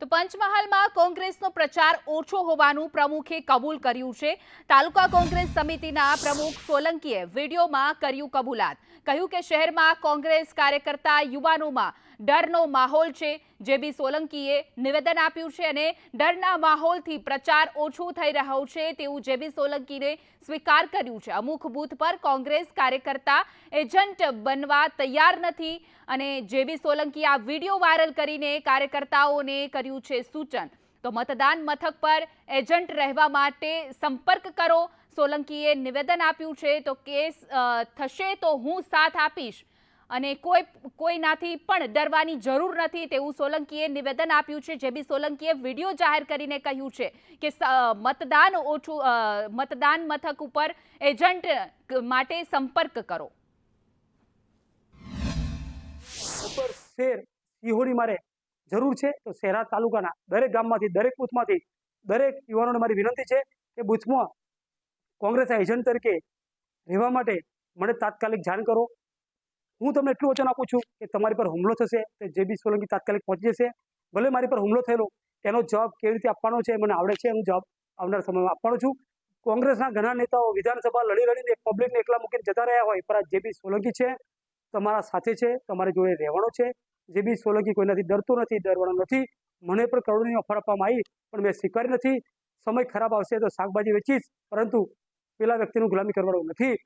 તો પંચમહાલમાં કોંગ્રેસનો પ્રચાર ઓછો હોવાનું પ્રમુખે કબૂલ કર્યું છે. તાલુકા કોંગ્રેસ સમિતિના પ્રમુખ સોલંકીએ વિડીયોમાં કર્યું કબૂલાત. કહ્યું કે શહેરમાં કોંગ્રેસ કાર્યકર્તા યુવાનોમાં ડરનો માહોલ છે. જે બી સોલંકીએ નિવેદન આપ્યું છે અને ડરના માહોલથી પ્રચાર ઓછો થઈ રહ્યો છે તેવું જે બી સોલંકીને સ્વીકાર કર્યું છે. અમુક બૂથ પર કોંગ્રેસ કાર્યકર્તા એજન્ટ બનવા તૈયાર નથી અને જે બી સોલંકી આ વીડિયો વાયરલ કરીને કાર્યકર્તાઓને કર્યું છે સૂચન. તો મતદાન મથક પર એજન્ટ રહેવા માટે સંપર્ક કરો. સોલંકીએ નિવેદન આપ્યું છે, તો કેસ થશે તો હું સાથ આપીશ. અને કોઈ, કોઈનાથી પણ ડરવાની જરૂર નથી તેવું સોલંકીએ નિવેદન આપ્યું છે, જે બી સોલંકીએ વીડિયો જાહેર કરીને કહ્યું છે કે મતદાન ઓછું મતદાન મથક ઉપર એજન્ટ માટે સંપર્ક કરો. ઉપર શેર સિહોરી મારે જરૂર છે, તો શહેરા તાલુકાના દરેક ગામમાંથી, દરેક બૂથમાંથી દરેક યુવાનોને મારી વિનંતી છે કે બૂથમાં કોંગ્રેસના એજન્ટ તરીકે રહેવા માટે મને તાત્કાલિક જાણ કરો. હું તમને એટલું વચન આપું છું કે તમારી પર હુમલો થશે, તો જે બી સોલંકી તાત્કાલિક પહોંચી જશે. ભલે મારી પર હુમલો થયેલો એનો જવાબ કેવી રીતે આપવાનો છે મને આવડે છે હું જવાબ આવનાર સમયમાં આપવાનો છું. કોંગ્રેસના ઘણા નેતાઓ વિધાનસભા લડી લડીને પબ્લિકને એકલા મૂકીને જતા રહ્યા હોય, પણ આ જે બી સોલંકી છે, તમારા સાથે છે, તમારી જોડે રહેવાનો છે. જે બી સોલંકી કોઈનાથી ડરતો નથી, ડરવાનો નથી. મને પણ કરોડોની ઓફર આપવામાં આવી, પણ મેં સ્વીકારી નથી. સમય ખરાબ આવશે તો શાકભાજી વેચીશ, પરંતુ પેલા વ્યક્તિનું ગુલામી કરવાનો નથી.